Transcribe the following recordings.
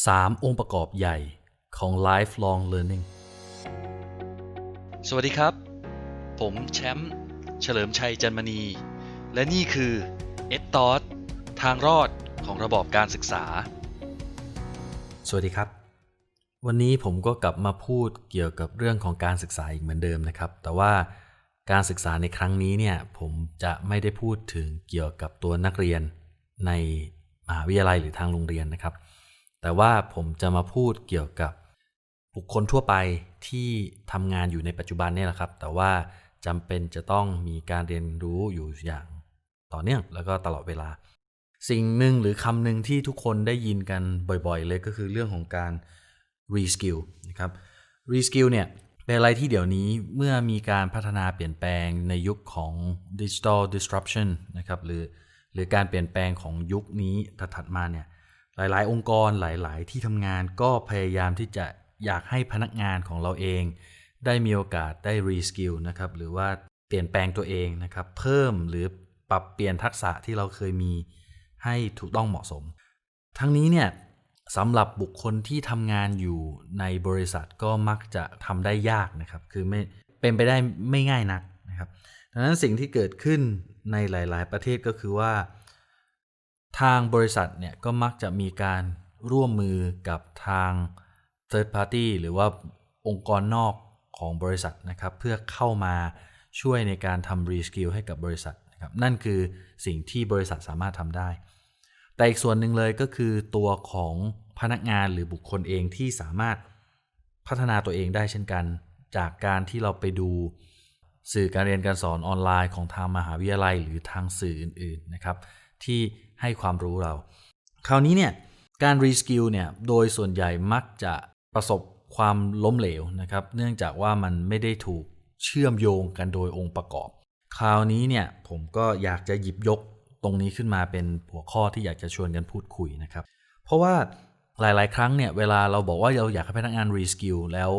3 องค์ประกอบใหญ่ของ lifelong learning สวัสดีครับ ผมแชมป์เฉลิมชัยจันมณี และนี่คือเอ็ดตอสทางรอดของระบอบการศึกษา สวัสดีครับ วันนี้ผมก็กลับมาพูดเกี่ยวกับเรื่องของการศึกษาอีกเหมือนเดิมนะครับ แต่ว่าการศึกษาในครั้งนี้เนี่ยผมจะไม่ได้พูดถึงเกี่ยวกับตัวนักเรียนในมหาวิทยาลัยหรือทางโรงเรียนนะครับ แต่ว่าผมจะมาพูดเกี่ยวกับบุคคลทั่วไปที่ทำงานอยู่ในปัจจุบันเนี่ยแหละครับ แต่ว่าจำเป็นจะต้องมีการเรียนรู้อยู่อย่างต่อเนื่องแล้วก็ตลอดเวลา สิ่งหนึ่งหรือคำหนึ่งที่ทุกคนได้ยินกันบ่อยๆ เลยก็คือเรื่องของการ reskill นะครับ reskill เนี่ยเป็นอะไรที่เดี๋ยวนี้เมื่อมีการพัฒนาเปลี่ยนแปลงในยุคของ digital disruption นะครับหรือหรือการเปลี่ยนแปลงของยุคนี้ถัดมาเนี่ย หลายๆ องค์กรหลาย ๆ ที่ทำงานก็พยายามที่จะอยากให้พนักงานของเราเอง ได้มีโอกาสได้ reskill นะครับหรือว่าเปลี่ยนแปลงตัวเองนะครับ เพิ่มหรือปรับเปลี่ยนทักษะที่เราเคยมีให้ถูกต้องเหมาะสม ทั้งนี้เนี่ยสำหรับบุคคลที่ทำงานอยู่ในบริษัทก็มักจะทำได้ยากนะครับ คือไม่เป็นไปได้ไม่ง่ายนักนะครับดังนั้นสิ่งที่เกิดขึ้นในหลาย ๆ ประเทศก็คือว่า ทางบริษัทเนี่ยก็มักจะมีการร่วมมือกับทาง third party หรือว่าองค์กรนอกของบริษัทนะครับเพื่อเข้ามาช่วยในการทำ reskill ให้กับบริษัทนะครับนั่นคือสิ่งที่บริษัทสามารถทำได้ แต่อีกส่วนหนึ่งเลยก็คือตัวของพนักงานหรือบุคคลเองที่สามารถพัฒนาตัวเองได้เช่นกัน จากการที่เราไปดูสื่อการเรียนการสอนออนไลน์ของทางมหาวิทยาลัย หรือทางสื่ออื่นๆนะครับ ที่ให้ความรู้เรา คราวนี้เนี่ยการรีสกิลเนี่ยโดยส่วนใหญ่มักจะประสบความล้มเหลวนะครับ เนื่องจากว่ามันไม่ได้ถูกเชื่อมโยงกันโดยองค์ประกอบ คราวนี้เนี่ยผมก็อยากจะหยิบยกตรงนี้ขึ้นมาเป็นหัวข้อที่อยากจะชวนกันพูดคุยนะครับ เพราะว่าหลาย ๆ ครั้งเนี่ยเวลาเราบอกว่าเราอยากให้พนักงานรีสกิลแล้ว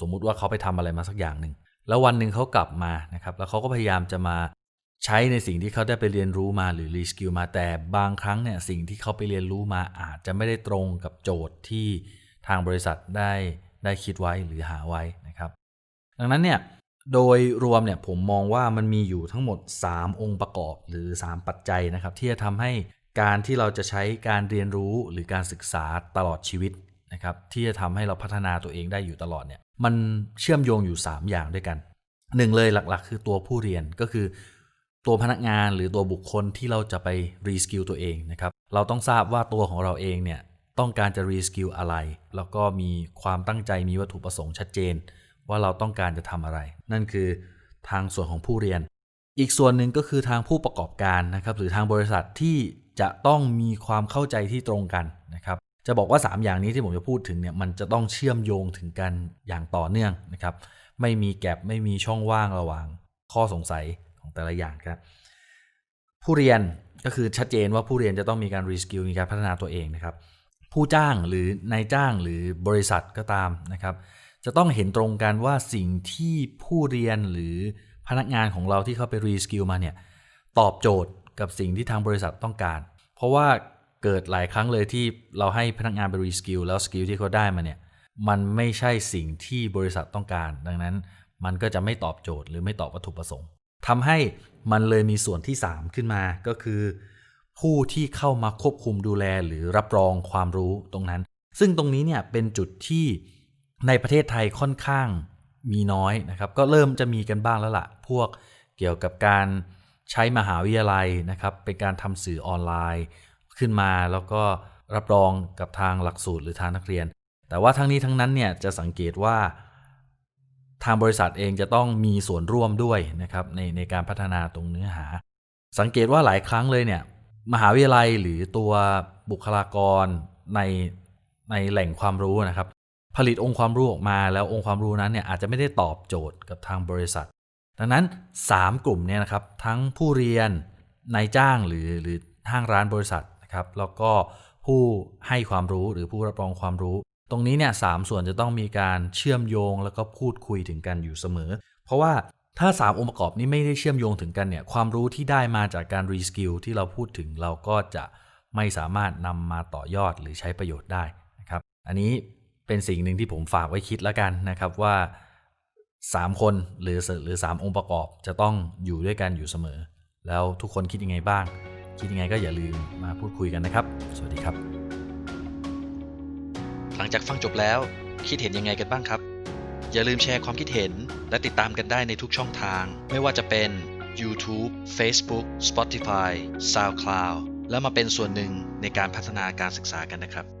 สมมุติว่าเขาไปทำอะไรมาสักอย่างหนึ่งแล้ววันหนึ่งเขากลับมานะครับแล้วเขาก็พยายามจะมา ใช้ในสิ่งที่เขาได้ไปเรียนรู้มาหรือรีสกิลมาแต่บางครั้งเนี่ยสิ่งที่เขาไปเรียนรู้มาอาจจะไม่ได้ตรงกับโจทย์ที่ทางบริษัทได้ได้คิดไว้หรือหาไว้นะครับ ดังนั้นเนี่ยโดยรวมเนี่ยผมมองว่ามันมีอยู่ทั้งหมด 3 องค์ประกอบหรือ 3 ปัจจัยนะครับ ที่จะทำให้การที่เราจะใช้การเรียนรู้หรือการศึกษาตลอดชีวิตนะครับที่จะทำให้เราพัฒนาตัวเองได้อยู่ตลอดเนี่ยมันเชื่อมโยงอยู่ 3 อย่างด้วยกันหนึ่งเลยหลักๆ คือตัวผู้เรียนก็คือ ตัวพนักงานหรือตัวบุคคลที่เราจะไปรีสกิลตัวเองนะครับ เราต้องทราบว่าตัวของเราเองเนี่ยต้องการจะรีสกิลอะไร แล้วก็มีความตั้งใจมีวัตถุประสงค์ชัดเจน ว่าเราต้องการจะทำอะไร นั่นคือทางส่วนของผู้เรียน อีกส่วนหนึ่งก็คือทางผู้ประกอบการนะครับ หรือทางบริษัทที่จะต้องมีความเข้าใจที่ตรงกันนะครับ จะบอกว่า 3 อย่างนี้ที่ผมจะพูดถึงเนี่ยมันจะต้องเชื่อมโยงถึงกันอย่างต่อเนื่องนะครับ ไม่มีแกลบไม่มีช่องว่างระหว่าง ข้อสงสัย ของแต่ละอย่างครับผู้เรียนก็คือชัดเจนว่าผู้เรียนจะต้องมีการรีสกิลมีการพัฒนาตัวเองนะครับ ผู้จ้างหรือนายจ้างหรือบริษัทก็ตามนะครับ จะต้องเห็นตรงกันว่าสิ่งที่ผู้เรียนหรือพนักงานของเราที่เขาไปรีสกิลมาเนี่ยตอบโจทย์กับสิ่งที่ทางบริษัทต้องการ เพราะว่าเกิดหลายครั้งเลยที่เราให้พนักงานไปรีสกิลแล้วสกิลที่เขาได้มาเนี่ยมันไม่ใช่สิ่งที่บริษัทต้องการ ดังนั้นมันก็จะไม่ตอบโจทย์หรือไม่ตอบวัตถุประสงค์ ทำให้มันเลยมีส่วนที่ 3 ขึ้นมาก็คือ ผู้ที่เข้ามาควบคุมดูแลหรือรับรองความรู้ตรงนั้น ซึ่งตรงนี้เนี่ยเป็นจุดที่ในประเทศไทยค่อนข้างมีน้อยนะครับ ก็เริ่มจะมีกันบ้างแล้วละ่ะ พวกเกี่ยวกับการใช้มหาวิทยาลัยนะครับ เป็นการทำสื่อออนไลน์ขึ้นมาแล้วก็รับรองกับทางหลักสูตรหรือทางนักเรียน แต่ว่าทั้งนี้ทั้งนั้นเนี่ยจะสังเกตว่า ทางบริษัทเองจะต้องมีส่วนร่วมด้วยนะครับในในการพัฒนาตรงเนื้อหา สังเกตว่าหลายครั้งเลยเนี่ยมหาวิทยาลัยหรือตัวบุคลากรในในแหล่งความรู้นะครับ ผลิตองค์ความรู้ออกมาแล้วองค์ความรู้นั้นเนี่ยอาจจะไม่ได้ตอบโจทย์กับทางบริษัท ดังนั้น 3 กลุ่มเนี่ยนะครับทั้งผู้เรียนนายจ้างหรือหรือห้างร้านบริษัทนะครับแล้วก็ผู้ให้ความรู้หรือผู้รับรองความรู้ ตรงนี้เนี่ยสามส่วนจะต้องมีการเชื่อมโยงแล้วก็พูดคุยถึงกันอยู่เสมอ เพราะว่าถ้า 3 องค์ประกอบนี้ไม่ได้เชื่อมโยงถึงกันเนี่ยความรู้ที่ได้มาจากการรีสกิลที่เราพูดถึงเราก็จะไม่สามารถนำมาต่อยอดหรือใช้ประโยชน์ได้นะครับ อันนี้เป็นสิ่งหนึ่งที่ผมฝากไว้คิดแล้วกันนะครับว่า 3 คนหรือหรือ 3 องค์ประกอบจะต้องอยู่ด้วยกันอยู่เสมอ แล้วทุกคนคิดยังไงบ้าง คิดยังไงก็อย่าลืมมาพูดคุยกันนะครับ สวัสดีครับ หลังจากฟังจบแล้ว คิดเห็นยังไงกันบ้างครับ อย่าลืมแชร์ความคิดเห็น และติดตามกันได้ในทุกช่องทาง ไม่ว่าจะเป็น YouTube Facebook Spotify SoundCloud แล้วมาเป็นส่วนหนึ่งในการพัฒนาการศึกษากันนะครับ